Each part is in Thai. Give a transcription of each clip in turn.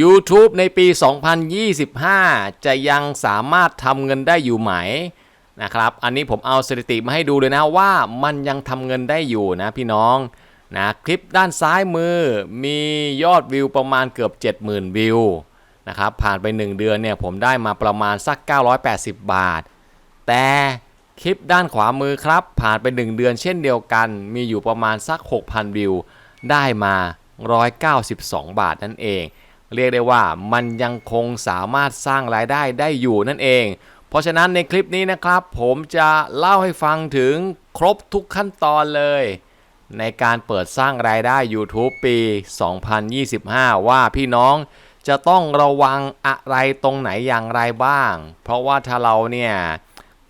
YouTube ในปี 2025 จะยังสามารถทำเงินได้อยู่ไหมนะครับ อันนี้ผมเอาสถิติมาให้ดูเลยนะว่ามันยังทำเงินได้อยู่นะพี่น้องนะคลิปด้านซ้ายมือมียอดวิวประมาณเกือบ 70,000 วิวนะครับผ่านไป 1 เดือนเนี่ยผมได้มาประมาณสัก 980 บาท แต่คลิปด้านขวามือครับ ผ่านไป 1 เดือนเช่นเดียวกัน มีอยู่ประมาณสัก 6,000 วิว ได้มา 192 บาทนั่นเอง เรียกได้ว่ามันยังคงสามารถสร้างรายได้ได้อยู่นั่นเอง เพราะฉะนั้นในคลิปนี้นะครับ ผมจะเล่าให้ฟังถึงครบทุกขั้นตอนเลย ในการเปิดสร้างรายได้ YouTube ปี 2025 ว่าพี่น้องจะต้องระวังอะไรตรงไหนอย่างไรบ้าง เพราะว่าถ้าเราเนี่ย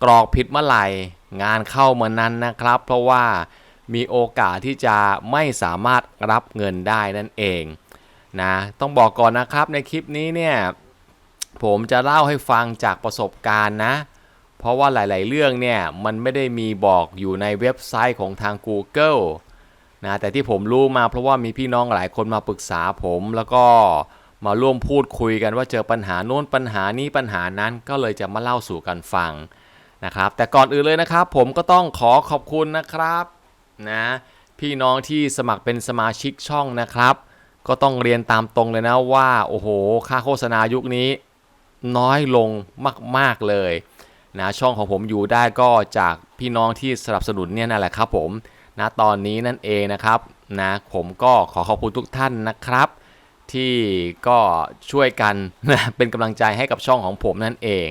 กรอกผิดเมื่อไหร่งานเข้าเมื่อนั้นนะครับ เพราะว่ามีโอกาสที่จะไม่สามารถรับเงินได้นั่นเอง นะต้องบอกก่อนนะครับในคลิปนี้เนี่ยผมจะเล่าให้ฟังจากประสบการณ์นะ เพราะว่าหลาย ๆ เรื่องเนี่ยมันไม่ได้มีบอกอยู่ในเว็บไซต์ของทาง Google นะแต่ที่ผมรู้มาเพราะว่ามีพี่น้องหลายคนมาปรึกษาผมแล้วก็มาร่วมพูดคุยกันว่าเจอปัญหาโน้นปัญหานี้ปัญหานั้นก็เลยจะมาเล่าสู่กันฟังนะครับ แต่ก่อนอื่นเลยนะครับ ผมก็ต้องขอขอบคุณนะครับนะพี่น้องที่สมัครเป็นสมาชิกช่องนะครับ ก็ต้องเรียนตามตรงเลยนะว่า โอ้โห ค่าโฆษณายุคนี้ น้อยลงมาก ๆ เลยนะช่องของผมอยู่ได้ก็จากพี่น้องที่สนับสนุนเนี่ยนั่นแหละครับผมนะตอนนี้นั่นเองนะครับนะผมก็ขอขอบคุณทุกท่านนะครับ ที่ก็ช่วยกันนะเป็นกำลังใจให้กับช่องของผมนั่นเอง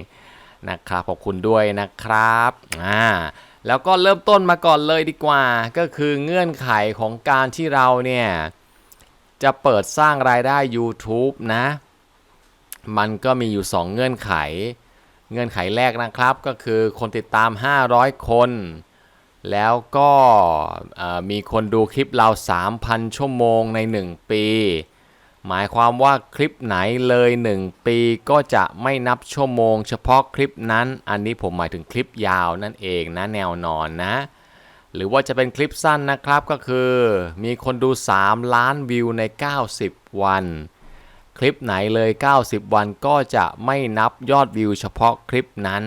นะครับขอบคุณด้วยนะครับอ่าแล้วก็เริ่มต้นมาก่อนเลยดีกว่า ก็คือเงื่อนไขของการที่เราเนี่ย จะเปิดสร้างรายได้ YouTube นะ มันก็มีอยู่ 2 เงื่อนไข เงื่อนไขแรกนะครับก็คือคนติดตาม 500 คน แล้วก็มีคนดูคลิปเรา 3,000 ชั่วโมงใน 1 ปี หมายความว่าคลิปไหนเลย 1 ปีก็จะไม่นับชั่วโมง เฉพาะคลิปนั้น อันนี้ผมหมายถึงคลิปยาวนั่นเองนะแนวนอนนะ หรือว่าจะเป็นคลิปสั้นนะครับก็คือ มีคนดู 3 ล้านวิวใน 90 วัน คลิปไหนเลย 90 วันก็จะไม่นับยอดวิวเฉพาะคลิปนั้น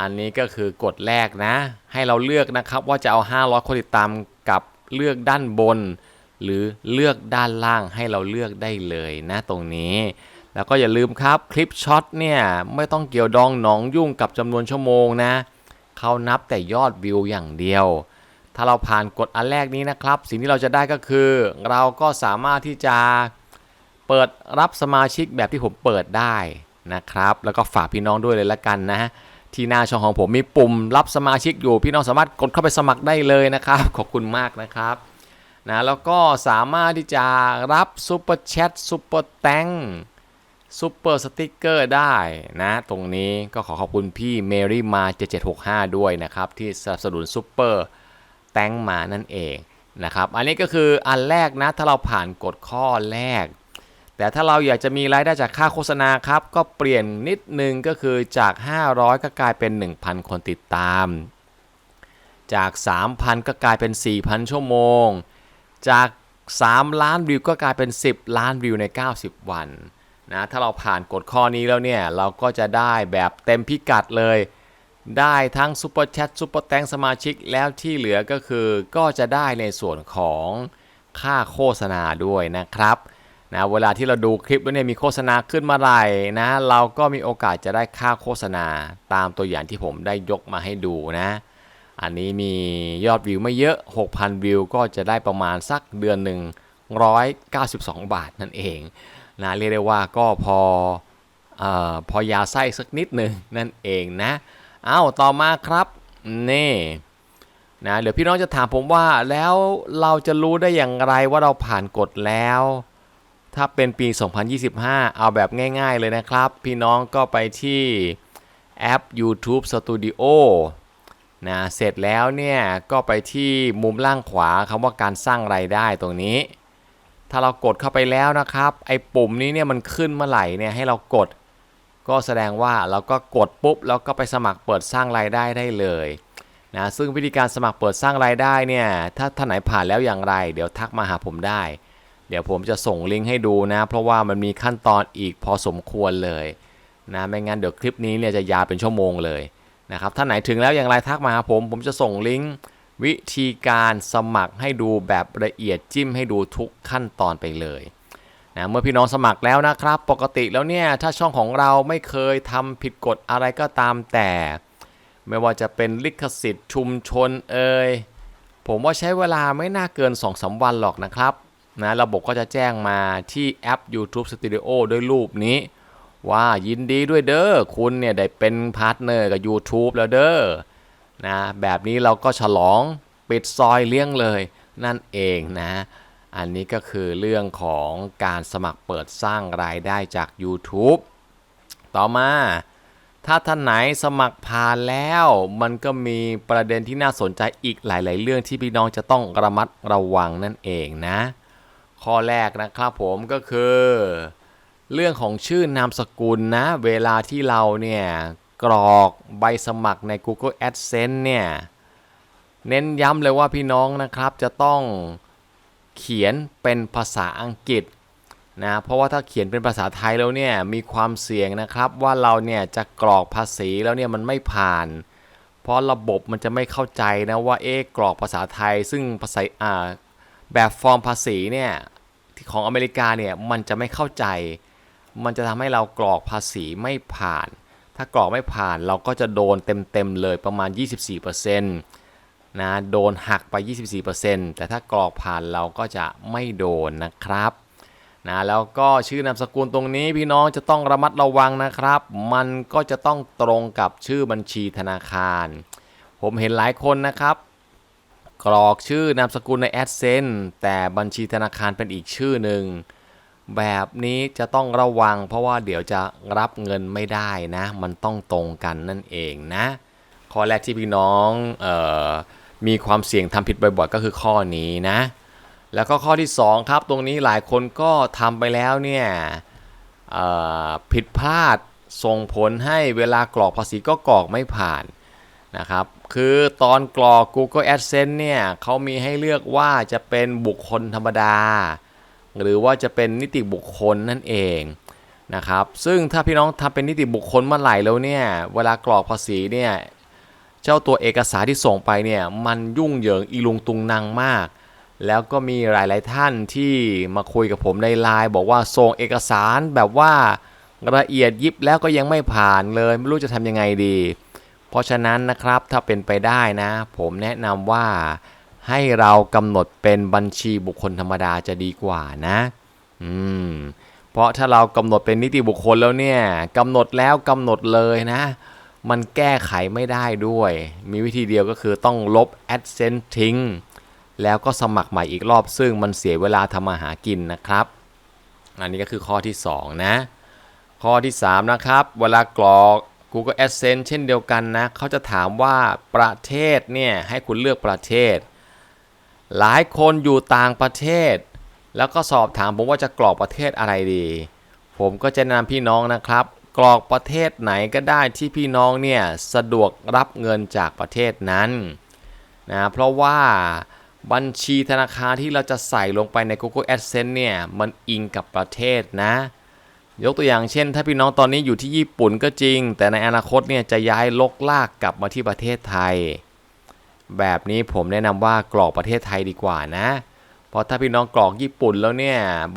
อันนี้ก็คือกฎแรกนะ ให้เราเลือกนะครับว่าจะเอา 500 คนติดตามกับเลือกด้านบน หรือเลือกด้านล่างให้เราเลือกได้เลยนะตรงนี้ แล้วก็อย่าลืมครับคลิปช็อตเนี่ยไม่ต้องเกี่ยวดองหนองยุ่งกับจำนวนชั่วโมงนะเขานับแต่ยอดวิวอย่างเดียว ถ้าเราผ่านกฎอันแรกนี้นะครับ สิ่งที่เราจะได้ก็คือ เราก็สามารถที่จะเปิดรับสมาชิกแบบที่ผมเปิดได้นะครับ แล้วก็ฝากพี่น้องด้วยเลยละกันนะที่หน้าช่องของผมมีปุ่มรับสมาชิกอยู่ พี่น้องสามารถกดเข้าไปสมัครได้เลยนะครับ ขอบคุณมากนะครับนะแล้วก็สามารถที่จะรับซุปเปอร์แชทซุปเปอร์แตงซุปเปอร์สติกเกอร์ได้นะ ตรงนี้ก็ขอขอบคุณพี่เมรี่มา7765 ด้วยนะครับ ที่สนับสนุนซุปเปอร์ แตงมานั่นเองนะครับ อันนี้ก็คืออันแรกนะ ถ้าเราผ่านกฎข้อแรก แต่ถ้าเราอยากจะมีรายได้จากค่าโฆษณาครับ ก็เปลี่ยนนิดนึงก็คือจาก 500 ก็กลายเป็น 1,000 คนติดตาม จาก 3,000 ก็กลายเป็น 4,000 ชั่วโมง จาก 3 ล้านวิวก็กลายเป็น 10 ล้านวิวใน 90 วันนะถ้าเราผ่านกฎข้อนี้แล้วเนี่ย เราก็จะได้แบบเต็มพิกัดเลย ได้ทั้งซุปเปอร์แชทซุปเปอร์แตงสมาชิกแล้วที่เหลือก็คือก็จะได้ในส่วนของค่าโฆษณาด้วยนะครับนะเวลาที่เราดูคลิปแล้วเนี่ยมีโฆษณาขึ้นมาไหร่นะเราก็มีโอกาสจะได้ค่าโฆษณาตามตัวอย่างที่ผมได้ยกมาให้ดูนะ อันนี้มียอดวิวไม่เยอะ 6,000 วิวก็จะได้ประมาณสักเดือนหนึ่ง192 บาทนั่นเองนะเรียกได้ว่าก็พออพอยาไส้สักนิดหนึ่งนั่นเองนะ เอา้าต่อมาครับนี่นะเดี๋ยวพี่น้องจะถามผมว่าแล้วเราจะรู้ได้อย่างไรว่าเราผ่านกฎแล้ว ถ้าเป็นปี 2025 เอาแบบง่าย ๆเลยนะครับ พี่น้องก็ไปที่แอป YouTube Studio นะเสร็จแล้วเนี่ยก็ไปที่มุมล่างขวาคำว่าการสร้างไรายได้ตรงนี้ ถ้าเรากดเข้าไปแล้วนะครับ ไอ้ปุ่มนี้เนี่ยมันขึ้นเมื่อไหร่เนี่ยให้เรากด ก็แสดงว่าเราก็กดปุ๊บแล้วก็ไปสมัครเปิดสร้างรายได้ได้เลยนะซึ่งวิธีการสมัครเปิดสร้างรายได้เนี่ยถ้าท่านไหนผ่านแล้วอย่างไร เดี๋ยวทักมาหาผมได้ เดี๋ยวผมจะส่งลิงก์ให้ดูนะ เพราะว่ามันมีขั้นตอนอีกพอสมควรเลยนะไม่งั้นเดี๋ยวคลิปนี้เนี่ยจะยาวเป็นชั่วโมงเลยนะครับถ้านไหนถึงแล้วอย่างไรทักมาหาผม ผมจะส่งลิงก์วิธีการสมัครให้ดูแบบละเอียดจิ้มให้ดูทุกขั้นตอนไปเลย นะเมื่อพี่น้องสมัครแล้วนะครับ ปกติแล้วเนี่ยถ้าช่องของเราไม่เคยทำผิดกฎอะไรก็ตามแต่ ไม่ว่าจะเป็นลิขสิทธิ์ชุมชนเอ่ยผมว่าใช้เวลาไม่น่าเกิน 2-3 วันหรอกนะครับนะระบบก็จะแจ้งมาที่แอป YouTube Studio ด้วยรูปนี้ ว่ายินดีด้วยเด้อคุณเนี่ยได้เป็นพาร์ทเนอร์กับ YouTube แล้วเด้อนะแบบนี้เราก็ฉลองปิดซอยเลี้ยงเลยนั่นเองนะ อันนี้ก็คือเรื่องของการสมัครเปิดสร้างรายได้จาก YouTube ต่อมาถ้าท่านไหนสมัครผ่านแล้ว มันก็มีประเด็นที่น่าสนใจอีกหลาย ๆ เรื่องที่พี่น้องจะต้องระมัดระวังนั่นเองนะ ข้อแรกนะครับผมก็คือ เรื่องของชื่อนามสกุลนะ เวลาที่เราเนี่ยกรอกใบสมัครใน Google AdSense เนี่ย เน้นย้ำเลยว่าพี่น้องนะครับจะต้อง เขียนเป็นภาษาอังกฤษนะเพราะว่าถ้าเขียนเป็นภาษาไทยแล้วเนี่ยมีความเสี่ยงนะครับ ว่าเราเนี่ยจะกรอกภาษีแล้วเนี่ยมันไม่ผ่าน เพราะระบบมันจะไม่เข้าใจนะว่าเอ๊ะกรอกภาษาไทย ซึ่งภาษาอ่าแบบฟอร์มภาษีเนี่ยที่ของอเมริกาเนี่ยมันจะไม่เข้าใจ มันจะทำให้เรากรอกภาษีไม่ผ่าน ถ้ากรอกไม่ผ่านเราก็จะโดนเต็มๆเลยประมาณ 24% นะโดนหักไป 24%แต่ถ้ากรอกผ่านเราก็จะไม่โดนนะครับนะแล้วก็ชื่อนามสกุลตรงนี้พี่น้องจะต้องระมัดระวังนะครับ มันก็จะต้องตรงกับชื่อบัญชีธนาคาร ผมเห็นหลายคนนะครับ กรอกชื่อนามสกุลใน AdSense แต่บัญชีธนาคารเป็นอีกชื่อหนึ่งแบบนี้จะต้องระวัง เพราะว่าเดี๋ยวจะรับเงินไม่ได้นะ มันต้องตรงกันนั่นเองนะข้อแรกที่พี่น้องเออ มีความเสี่ยงทำผิดบ่อยๆ ก็คือข้อนี้นะ แล้วก็ข้อที่ 2 ครับตรงนี้หลายคนก็ทำไปแล้วเนี่ยผิดพลาดส่งผลให้เวลากรอกภาษีก็กรอกไม่ผ่านนะครับ คือตอนกรอก Google AdSense เนี่ยเขามีให้เลือกว่าจะเป็นบุคคลธรรมดา หรือว่าจะเป็นนิติบุคคลนั่นเองนะครับ ซึ่งถ้าพี่น้องทำเป็นนิติบุคคลเมื่อไหร่แล้วเนี่ย เวลากรอกภาษีเนี่ย เจ้าตัวเอกสารที่ส่งไปเนี่ยมันยุ่งเหยิงอีลุงตุงนางมาก แล้วก็มีหลาย ๆ ท่านที่มาคุยกับผมในไลน์บอกว่าส่งเอกสารแบบว่าละเอียดยิบแล้วก็ยังไม่ผ่านเลยไม่รู้จะทำยังไงดี เพราะฉะนั้นนะครับถ้าเป็นไปได้นะ ผมแนะนำว่าให้เรากำหนดเป็นบัญชีบุคคลธรรมดาจะดีกว่านะ อืม เพราะถ้าเรากำหนดเป็นนิติบุคคลแล้วเนี่ยกำหนดแล้วกำหนดเลยนะ มันแก้ไขไม่ได้ด้วย มีวิธีเดียวก็คือต้องลบ AdSense ทิ้ง แล้วก็สมัครใหม่อีกรอบซึ่งมันเสียเวลาทำมาหากินนะครับ อันนี้ก็คือข้อที่ 2 นะ ข้อที่ 3 นะครับ เวลากรอก Google AdSense เช่นเดียวกันนะ เขาจะถามว่าประเทศเนี่ยให้คุณเลือกประเทศ หลายคนอยู่ต่างประเทศ แล้วก็สอบถามผมว่าจะกรอกประเทศอะไรดี ผมก็จะแนะนำพี่น้องนะครับ กรอกประเทศไหนก็ได้ที่พี่น้องเนี่ยสะดวกรับเงินจากประเทศนั้นนะเพราะว่าบัญชีธนาคารที่เราจะใส่ลงไปใน Google AdSense เนี่ยมันอิงกับประเทศนะ ยกตัวอย่างเช่น ถ้าพี่น้องตอนนี้อยู่ที่ญี่ปุ่นก็จริง แต่ในอนาคตเนี่ยจะย้ายลกลากกลับมาที่ประเทศไทย แบบนี้ผมแนะนำว่ากรอกประเทศไทยดีกว่านะเพราะถ้าพี่น้องกรอกญี่ปุ่นแล้วเนี่ยบ,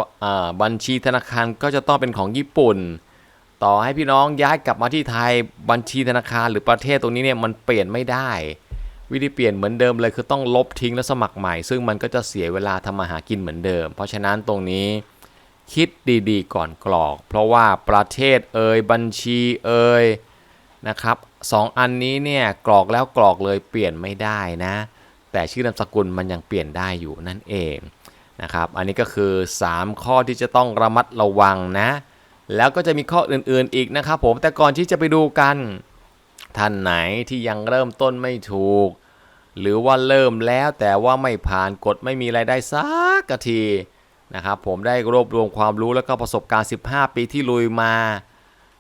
บัญชีธนาคารก็จะต้องเป็นของญี่ปุ่น ต่อให้พี่น้องย้ายกลับมาที่ไทยบัญชีธนาคารหรือประเทศตรงนี้เนี่ยมันเปลี่ยนไม่ได้ วิธีเปลี่ยนเหมือนเดิมเลยคือต้องลบทิ้งแล้วสมัครใหม่ ซึ่งมันก็จะเสียเวลาทำมาหากินเหมือนเดิม เพราะฉะนั้นตรงนี้คิดดีๆ ก่อนกรอก เพราะว่าประเทศเอ่ยบัญชีเอ่ยนะครับสองอันนี้เนี่ยกรอกแล้วกรอกเลยเปลี่ยนไม่ได้นะ แต่ชื่อนามสกุลมันยังเปลี่ยนได้อยู่นั่นเองนะครับอันนี้ก็คือ 3 ข้อที่จะต้องระมัดระวังนะ แล้วก็จะมีข้ออื่นๆอีกนะครับผมแต่ก่อนที่จะไปดูกัน ท่านไหนที่ยังเริ่มต้นไม่ถูก หรือว่าเริ่มแล้วแต่ว่าไม่ผ่านกฎไม่มีรายได้สักกะทีนะครับผมได้รวบรวมความรู้แล้วก็ประสบการณ์ 15 ปีที่ลุยมา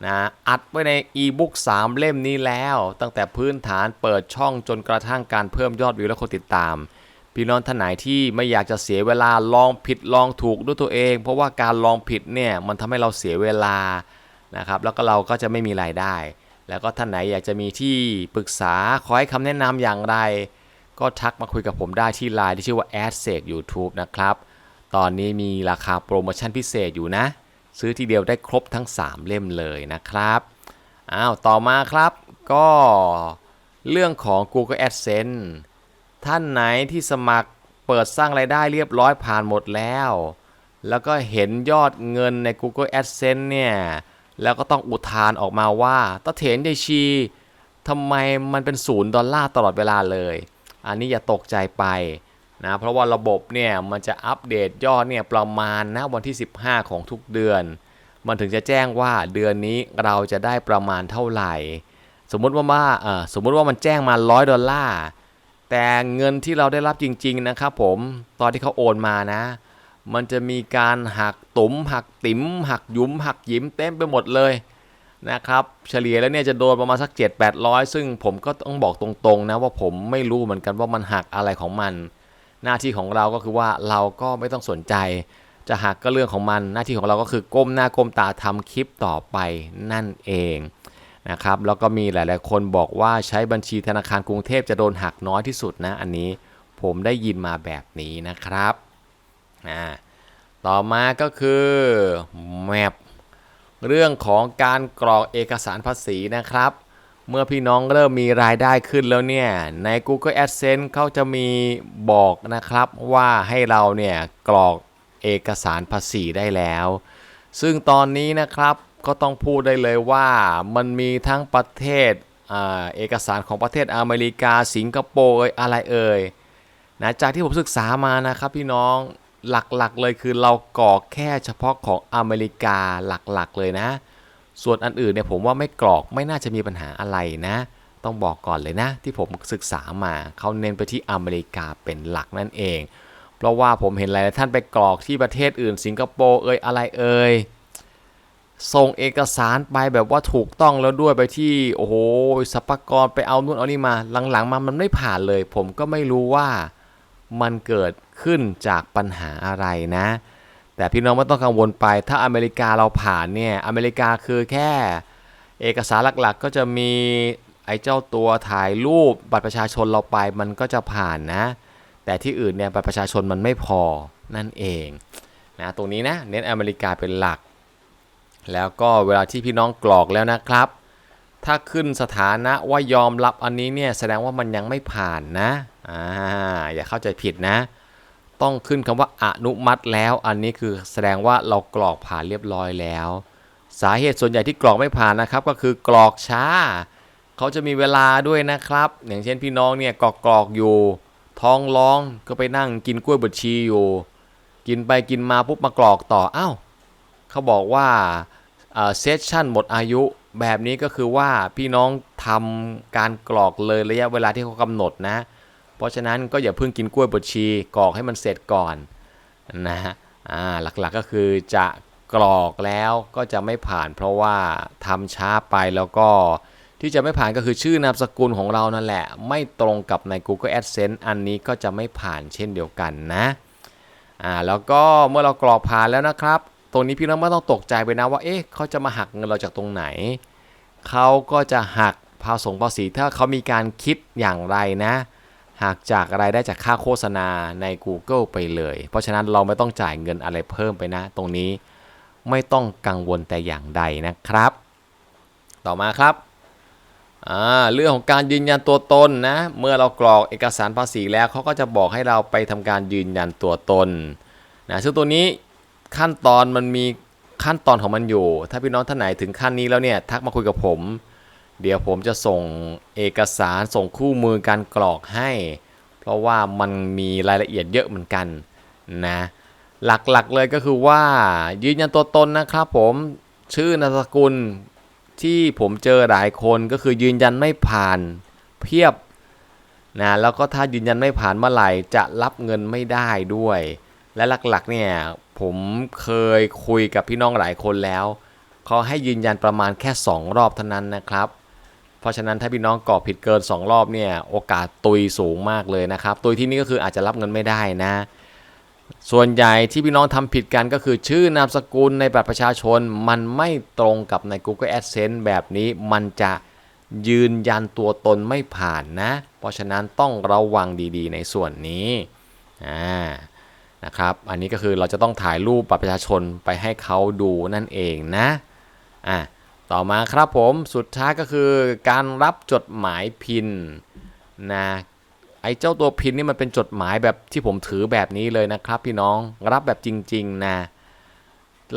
นะอัดไว้ในอีบุ๊ก3 เล่มนี้แล้ว ตั้งแต่พื้นฐานเปิดช่องจนกระทั่งการเพิ่มยอดวิวและคนติดตาม พี่น้องท่านไหนที่ไม่อยากจะเสียเวลาลองผิดลองถูกด้วยตัวเอง เพราะว่าการลองผิดเนี่ยมันทำให้เราเสียเวลานะครับแล้วก็เราก็จะไม่มีรายได้ แล้วก็ท่านไหนอยากจะมีที่ปรึกษาขอให้คำแนะนำอย่างไร ก็ทักมาคุยกับผมได้ที่ไลน์ที่ชื่อว่า a d s e c YouTube นะครับ ตอนนี้มีราคาโปรโมชั่นพิเศษอยู่นะ ซื้อทีเดียวได้ครบทั้ง 3 เล่มเลยนะครับอ้าวต่อมาครับ ก็เรื่องของ Google AdSense ท่านไหนที่สมัครเปิดสร้างรายได้เรียบร้อยผ่านหมดแล้ว แล้วก็เห็นยอดเงินใน Google AdSense เนี่ย แล้วก็ต้องอุทานออกมาว่าตะเถนยายชีทำไมมันเป็นศูนย์ดอลลาร์ตลอดเวลาเลย อันนี้อย่าตกใจไปนะ เพราะว่าระบบเนี่ยมันจะอัปเดตยอดเนี่ยประมาณนะวันที่ 15 ของทุกเดือน มันถึงจะแจ้งว่าเดือนนี้เราจะได้ประมาณเท่าไหร่ สมมติว่าว่าสมมติว่ามันแจ้งมา 100 ดอลลาร์ แต่เงินที่เราได้รับจริง ๆ นะครับผมตอนที่เขาโอนมานะ มันจะมีการหักตุ๋มหักติ๋มหักยุ้มหักยิ้มเต็มไปหมดเลยนะครับเฉลี่ยแล้วเนี่ยจะโดนประมาณสัก 7 8 0 0 ซึ่งผมก็ต้องบอกตรงๆนะว่าผมไม่รู้เหมือนกันว่ามันหักอะไรของมัน หน้าที่ของเราก็คือว่าเราก็ไม่ต้องสนใจ จะหักก็เรื่องของมัน หน้าที่ของเราก็คือก้มหน้าก้มตาทำคลิปต่อไปนั่นเอง นะครับแล้วก็มีหลาย ๆ คนบอกว่าใช้บัญชีธนาคารกรุงเทพจะโดนหักน้อยที่สุดนะอันนี้ผมได้ยินมาแบบนี้นะครับอ่าต่อมาก็คือแมปเรื่องของการกรอกเอกสารภาษีนะครับ เมื่อพี่น้องเริ่มมีรายได้ขึ้นแล้วเนี่ย ใน Google AdSense เขาจะมีบอกนะครับว่าให้เราเนี่ยกรอกเอกสารภาษีได้แล้ว ซึ่งตอนนี้นะครับ ก็ต้องพูดได้เลยว่ามันมีทั้งประเทศอเอกสารของประเทศอเมริกา สิงคโปร์เอ่ยอะไรเอ่ยนะจากที่ผมศึกษามานะครับพี่น้องหลักๆเลยคือเรากรอกแค่เฉพาะของอเมริกาหลักๆเลยนะ ส่วนอันอื่นเนี่ยผมว่าไม่กรอกไม่น่าจะมีปัญหาอะไรนะ ต้องบอกก่อนเลยนะ ที่ผมศึกษามาเขาเน้นไปที่อเมริกาเป็นหลักนั่นเอง เพราะว่าผมเห็นหลายท่านไปกรอกที่ประเทศอื่น สิงคโปร์เอ่ยอะไรเอ่ย ส่งเอกสารไปแบบว่าถูกต้องแล้วด้วยไปที่โอ้โหสรรพากรไปเอานู่นเอานี่มาหลังๆมามันไม่ผ่านเลย ผมก็ไม่รู้ว่ามันเกิดขึ้นจากปัญหาอะไรนะ แต่พี่น้องไม่ต้องกังวลไป ถ้าอเมริกาเราผ่านเนี่ยอเมริกาคือแค่ เอกสารหลักๆ ก็จะมีไอ้เจ้าตัวถ่ายรูปบัตรประชาชนเราไปมันก็จะผ่านนะ แต่ที่อื่นเนี่ยบัตรประชาชนมันไม่พอนั่นเองนะตรงนี้นะเน้นอเมริกาเป็นหลัก แล้วก็เวลาที่พี่น้องกรอกแล้วนะครับ ถ้าขึ้นสถานะว่ายอมรับอันนี้เนี่ยแสดงว่ามันยังไม่ผ่านนะอ่าอย่าเข้าใจผิดนะ ต้องขึ้นคำว่าอนุมัติแล้ว อันนี้คือแสดงว่าเรากรอกผ่านเรียบร้อยแล้ว สาเหตุส่วนใหญ่ที่กรอกไม่ผ่านนะครับ ก็คือกรอกช้า เขาจะมีเวลาด้วยนะครับ อย่างเช่นพี่น้องเนี่ยกรอกกรอกอยู่ ท้องร้องก็ไปนั่งกินกล้วยบดชีอยู่ กินไปกินมาปุ๊บมากรอกต่ออ้าวเขาบอกว่า เซสชั่นหมดอายุแบบนี้ก็คือว่าพี่น้องทำการกรอกเลยระยะเวลาที่เขากำหนดนะ เพราะฉะนั้นก็อย่าเพิ่งกินกล้วยบดชีกรอกให้มันเสร็จก่อนนะฮะหลักๆก็คือจะกรอกแล้วก็จะไม่ผ่าน เพราะว่าทำช้าไปแล้วก็ที่จะไม่ผ่านก็คือชื่อนามสกุลของเรานั่นแหละ ไม่ตรงกับใน Google AdSense อันนี้ก็จะไม่ผ่านเช่นเดียวกันนะอ่าแล้วก็เมื่อเรากรอกผ่านแล้วนะครับ ตรงนี้พี่น้องไม่ต้องตกใจไปนะว่า เอ๊ะเขาจะมาหักเงินเราจากตรงไหน เขาก็จะหักภาษีภาษีถ้าเขามีการคิดอย่างไรนะหักจากอะไรได้จากค่าโฆษณาใน Google ไปเลย เพราะฉะนั้นเราไม่ต้องจ่ายเงินอะไรเพิ่มไปนะ ตรงนี้ไม่ต้องกังวลแต่อย่างใดนะครับ ต่อมาครับเรื่องของการยืนยันตัวตนนะ เมื่อเรากรอกเอกสารภาษีแล้วเขาก็จะบอกให้เราไปทำการยืนยันตัวตนนะซึ่งตัวนี้ ขั้นตอนมันมีขั้นตอนของมันอยู่ ถ้าพี่น้องท่านไหนถึงขั้นนี้แล้วเนี่ยทักมาคุยกับผม เดี๋ยวผมจะส่งเอกสารส่งคู่มือการกรอกให้ เพราะว่ามันมีรายละเอียดเยอะเหมือนกันนะหลักๆเลยก็คือว่ายืนยันตัวตนนะครับผมชื่อนามสกุลที่ผมเจอหลายคนก็คือยืนยันไม่ผ่านเพียบนะแล้วก็ถ้ายืนยันไม่ผ่านเมื่อไหร่จะรับเงินไม่ได้ด้วย และหลักๆเนี่ย ผมเคยคุยกับพี่น้องหลายคนแล้วเขาให้ยืนยันประมาณแค่ 2 รอบเท่านั้นนะครับ เพราะฉะนั้นถ้าพี่น้องกรอกผิดเกิน 2 รอบเนี่ยโอกาสตุยสูงมากเลยนะครับตุยที่นี่ก็คืออาจจะรับเงินไม่ได้นะ ส่วนใหญ่ที่พี่น้องทำผิดกันก็คือชื่อนามสกุลในบัตรประชาชน มันไม่ตรงกับใน Google Adsense แบบนี้มันจะยืนยันตัวตนไม่ผ่านนะ เพราะฉะนั้นต้องระวังดีๆ ในส่วนนี้อ่า นะครับ อันนี้ก็คือเราจะต้องถ่ายรูปบัตรประชาชนไปให้เขาดูนั่นเองนะ อ่าต่อมาครับผมสุดท้ายก็คือการรับจดหมายพินนะไอ้เจ้าตัวพินนี่มันเป็นจดหมายแบบที่ผมถือแบบนี้เลยนะครับ พี่น้องรับแบบจริง ๆ นะ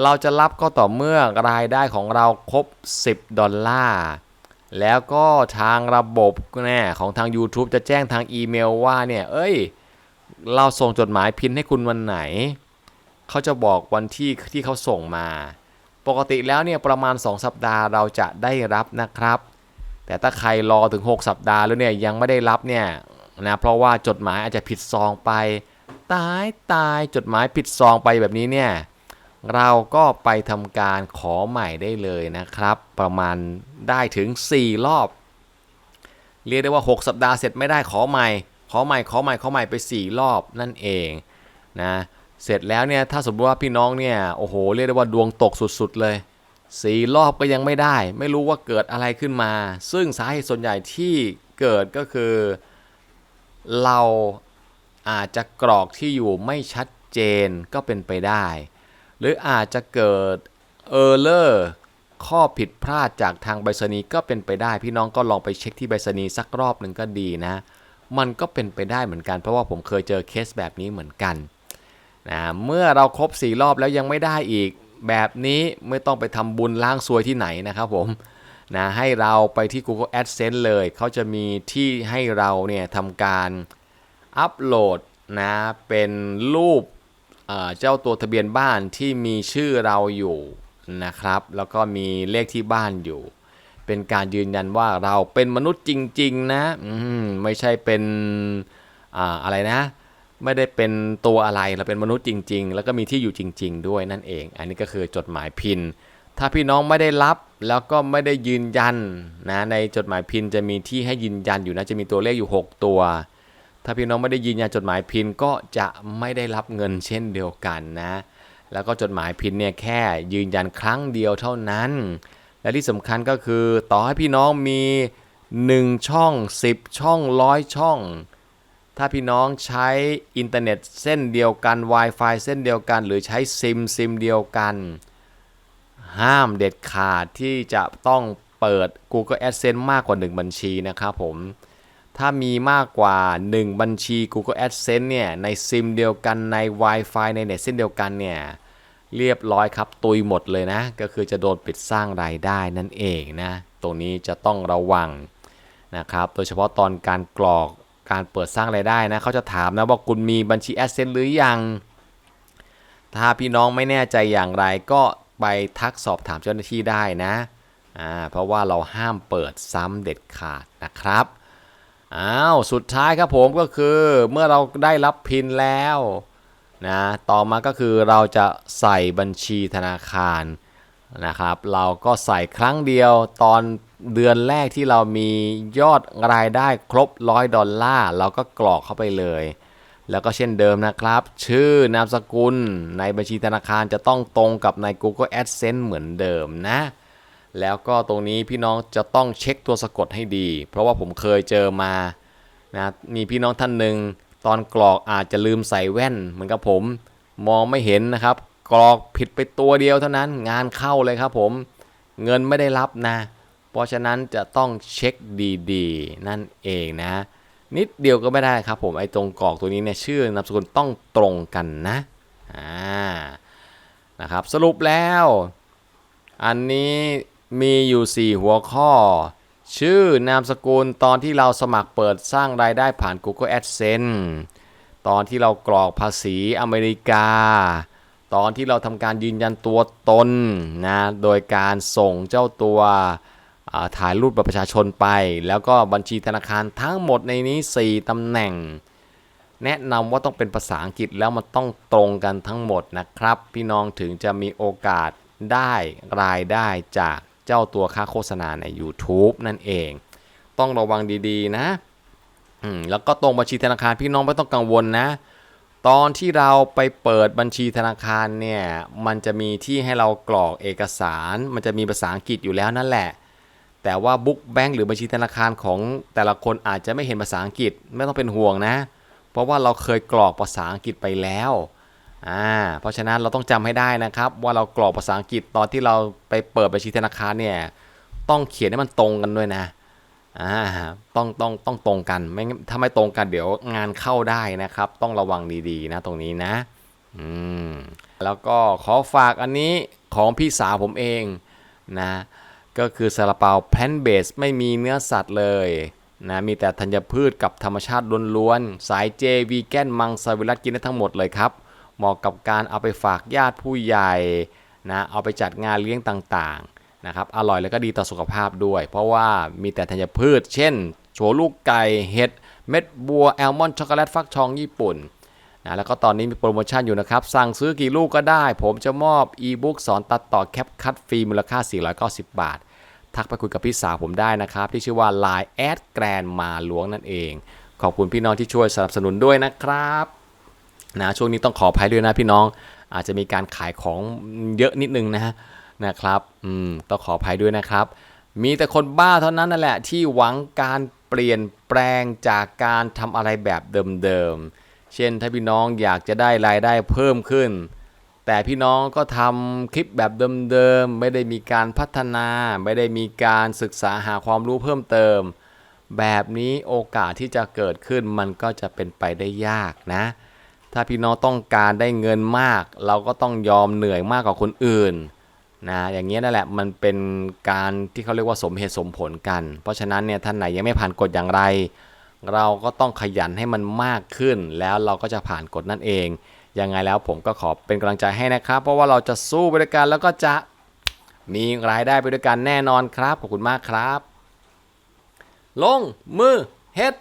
เราจะรับก็ต่อเมื่อรายได้ของเราครบ 10 ดอลลาร์แล้วก็ทางระบบแน่ของทาง YouTube จะแจ้งทางอีเมลว่าเนี่ย เอ้ย เราส่งจดหมายพินให้คุณวันไหน เขาจะบอกวันที่ที่เขาส่งมา ปกติแล้วเนี่ยประมาณ 2 สัปดาห์เราจะได้รับนะครับ แต่ถ้าใครรอถึง 6 สัปดาห์แล้วเนี่ยยังไม่ได้รับเนี่ยนะเพราะว่าจดหมายอาจจะผิดซองไป ตายตายจดหมายผิดซองไปแบบนี้เนี่ยเราก็ไปทำการขอใหม่ได้เลยนะครับ ประมาณได้ถึง 4 รอบ เรียกได้ว่า 6 สัปดาห์เสร็จไม่ได้ขอใหม่ ขอใหม่ขอใหม่ขอใหม่ไป 4 รอบนั่นเองนะเสร็จแล้วเนี่ยถ้าสมมติว่าพี่น้องเนี่ยโอ้โหเรียกได้ว่าดวงตกสุดๆเลยสี่รอบก็ยังไม่ได้ ไม่รู้ว่าเกิดอะไรขึ้นมา ซึ่งสาเหตุส่วนใหญ่ที่เกิดก็คือ เราอาจจะกรอกที่อยู่ไม่ชัดเจนก็เป็นไปได้ หรืออาจจะเกิดเออร์เลอร์ข้อผิดพลาดจากทางไปรษณีก็เป็นไปได้ พี่น้องก็ลองไปเช็คที่ไปรษณีสักรอบหนึ่งก็ดีนะ มันก็เป็นไปได้เหมือนกัน เพราะว่าผมเคยเจอเคสแบบนี้เหมือนกันนะเมื่อเราครบ 4 รอบแล้วยังไม่ได้อีก แบบนี้ไม่ต้องไปทำบุญล้างซวยที่ไหนนะครับผมนะให้เราไปที่ Google Adsense เลย เขาจะมีที่ให้เราเนี่ยทำการอัปโหลดนะเป็นรูปเอ่อเจ้าตัวทะเบียนบ้านที่มีชื่อเราอยู่นะครับ แล้วก็มีเลขที่บ้านอยู่ เป็นการยืนยันว่าเราเป็นมนุษย์จริง ๆ นะไม่ใช่เป็นออะไรนะ ไม่ได้เป็นตัวอะไรเราเป็นมนุษย์จริง ๆ แล้วก็มีที่อยู่จริง ๆ ด้วยนั่นเอง อันนี้ก็คือจดหมายพิน ถ้าพี่น้องไม่ได้รับแล้วก็ไม่ได้ยืนยันนะในจดหมายพินจะมีที่ให้ยืนยันอยู่นะจะมีตัวเลขอยู่ 6 ตัว ถ้าพี่น้องไม่ได้ยืนยันจดหมายพินก็จะไม่ได้รับเงินเช่นเดียวกันนะ แล้วก็จดหมายพินเนี่ยแค่ยืนยันครั้งเดียวเท่านั้น และที่สำคัญก็คือต่อให้พี่น้องมี 1 ช่อง 10 ช่องร้อยช่อง ถ้าพี่น้องใช้อินเทอร์เน็ตเส้นเดียวกัน Wi-Fi เส้นเดียวกัน หรือใช้ซิมซิมเดียวกัน ห้ามเด็ดขาดที่จะต้องเปิด Google Adsense มากกว่า 1 บัญชีนะครับผมถ้ามีมากกว่า 1 บัญชี Google Adsense เนี่ย ในซิมเดียวกันใน Wi-Fi ในเน็ตเส้นเดียวกันเนี่ย เรียบร้อยครับตุยหมดเลยนะ ก็คือจะโดนปิดสร้างรายได้นั่นเองนะ ตรงนี้จะต้องระวังนะครับ โดยเฉพาะตอนการกรอกการเปิดสร้างรายได้นะเขาจะถามนะว่าคุณมีบัญชี Adsense หรือยัง ถ้าพี่น้องไม่แน่ใจอย่างไรก็ไปทักสอบถามเจ้าหน้าที่ได้นะอ่าเพราะว่าเราห้ามเปิดซ้ำเด็ดขาดนะครับอ้าวสุดท้ายครับผมก็คือเมื่อเราได้รับพินแล้ว นะต่อมาก็คือเราจะใส่บัญชีธนาคารนะครับ เราก็ใส่ครั้งเดียวตอนเดือนแรกที่เรามียอดรายได้ครบร้อยดอลลาร์เราก็กรอกเข้าไปเลย แล้วก็เช่นเดิมนะครับ ชื่อนามสกุลในบัญชีธนาคารจะต้องตรงกับใน Google Adsense เหมือนเดิมนะ แล้วก็ตรงนี้พี่น้องจะต้องเช็คตัวสะกดให้ดี เพราะว่าผมเคยเจอมานะมีพี่น้องท่านหนึ่ง ตอนกรอกอาจจะลืมใส่แว่น เหมือนกับผม มองไม่เห็นนะครับ กรอกผิดไปตัวเดียวเท่านั้นงานเข้าเลยครับผมเงินไม่ได้รับนะ เพราะฉะนั้นจะต้องเช็คดีๆ นั่นเองนะ นิดเดียวก็ไม่ได้ครับผมไอ้ตรงกรอกตัวนี้เนี่ยชื่อนามสกุลต้องตรงกันนะอ่านะครับสรุปแล้ว อันนี้มีอยู่ 4 หัวข้อ ชื่อนามสกุลตอนที่เราสมัครเปิดสร้างรายได้ผ่าน Google Adsense ตอนที่เรากรอกภาษีอเมริกา ตอนที่เราทำการยืนยันตัวตนนะโดยการส่งเจ้าตัวถ่ายรูปบัตรประชาชนไป แล้วก็บัญชีธนาคารทั้งหมดในนี้ 4ตำแหน่ง แนะนำว่าต้องเป็นภาษาอังกฤษแล้วมันต้องตรงกันทั้งหมดนะครับ พี่น้องถึงจะมีโอกาสได้รายได้จาก เจ้าตัวค่าโฆษณาใน YouTube นั่นเอง ต้องระวังดีๆนะแล้วก็ตรงบัญชีธนาคารพี่น้องไม่ต้องกังวลนะ ตอนที่เราไปเปิดบัญชีธนาคารเนี่ยมันจะมีที่ให้เรากรอกเอกสาร มันจะมีภาษาอังกฤษอยู่แล้วนั่นแหละ แต่ว่าบุ๊กแบงค์หรือบัญชีธนาคารของแต่ละคนอาจจะไม่เห็นภาษาอังกฤษไม่ต้องเป็นห่วงนะ เพราะว่าเราเคยกรอกภาษาอังกฤษไปแล้ว อ่าเพราะฉะนั้นเราต้องจำให้ได้นะครับ ว่าเรากรอกภาษาอังกฤษตอนที่เราไปเปิดบัญชีธนาคารเนี่ยต้องเขียนให้มันตรงกันด้วยนะอ่าต้องต้องต้องตรงกันไม่ถ้าไม่ตรงกันเดี๋ยวงานเข้าได้นะครับ ต้องระวังดีๆนะตรงนี้นะอืมแล้วก็ขอฝากอันนี้ของพี่สาวผมเองนะก็คือซาลาเปาแพนเบสไม่มีเนื้อสัตว์เลยนะมีแต่ธัญพืชกับธรรมชาติล้วนๆสายเจวีแกนมังสวิรัตกินได้ทั้งหมดเลยครับ เหมาะกับการเอาไปฝากญาติผู้ใหญ่นะเอาไปจัดงานเลี้ยงต่างๆนะครับอร่อยแล้วก็ดีต่อสุขภาพด้วย เพราะว่ามีแต่ธัญพืช เช่นโฉลูกไก่เห็ดเม็ดบัวแอลมอนช็อกโกแลตฟักทองญี่ปุ่นนะแล้วก็ตอนนี้มีโปรโมชั่นอยู่นะครับ สั่งซื้อกี่ลูกก็ได้ ผมจะมอบอีบุ๊กสอนตัดต่อแคปคัดฟรีมูลค่า 490 บาท ทักไปคุยกับพี่สาวผมได้นะครับ ที่ชื่อว่า Line แอดแกรนมาหลวงนั่นเอง ขอบคุณพี่น้องที่ช่วยสนับสนุนด้วยนะครับ นะช่วงนี้ต้องขออภัยด้วยนะพี่น้อง อาจจะมีการขายของเยอะนิดนึงนะนะครับอืมต้องขออภัยด้วยนะครับ มีแต่คนบ้าเท่านั้นนั่นแหละที่หวังการเปลี่ยนแปลงจากการทำอะไรแบบเดิมๆเช่นถ้าพี่น้องอยากจะได้รายได้เพิ่มขึ้น แต่พี่น้องก็ทำคลิปแบบเดิมๆไม่ได้มีการพัฒนา ไม่ได้มีการศึกษาหาความรู้เพิ่มเติม แบบนี้โอกาสที่จะเกิดขึ้นมันก็จะเป็นไปได้ยากนะ ถ้าพี่น้องต้องการได้เงินมาก เราก็ต้องยอมเหนื่อยมากกว่าคนอื่นนะอย่างนี้ยนั่นแหละมันเป็นการที่เขาเรียกว่าสมเหตุสมผลกัน เพราะฉะนั้นเนี่ยท่านไหนยังไม่ผ่านกฎอย่างไร เราก็ต้องขยันให้มันมากขึ้น แล้วเราก็จะผ่านกฎนั่นเองยังไงแล้วผมก็ขอเป็นกำลังใจให้นะครับ เพราะว่าเราจะสู้ไปด้วยกันแล้วก็จะมีรายได้ไปด้วยกันแน่นอนครับขอบคุณมากครับ ลงมือเฮ็ด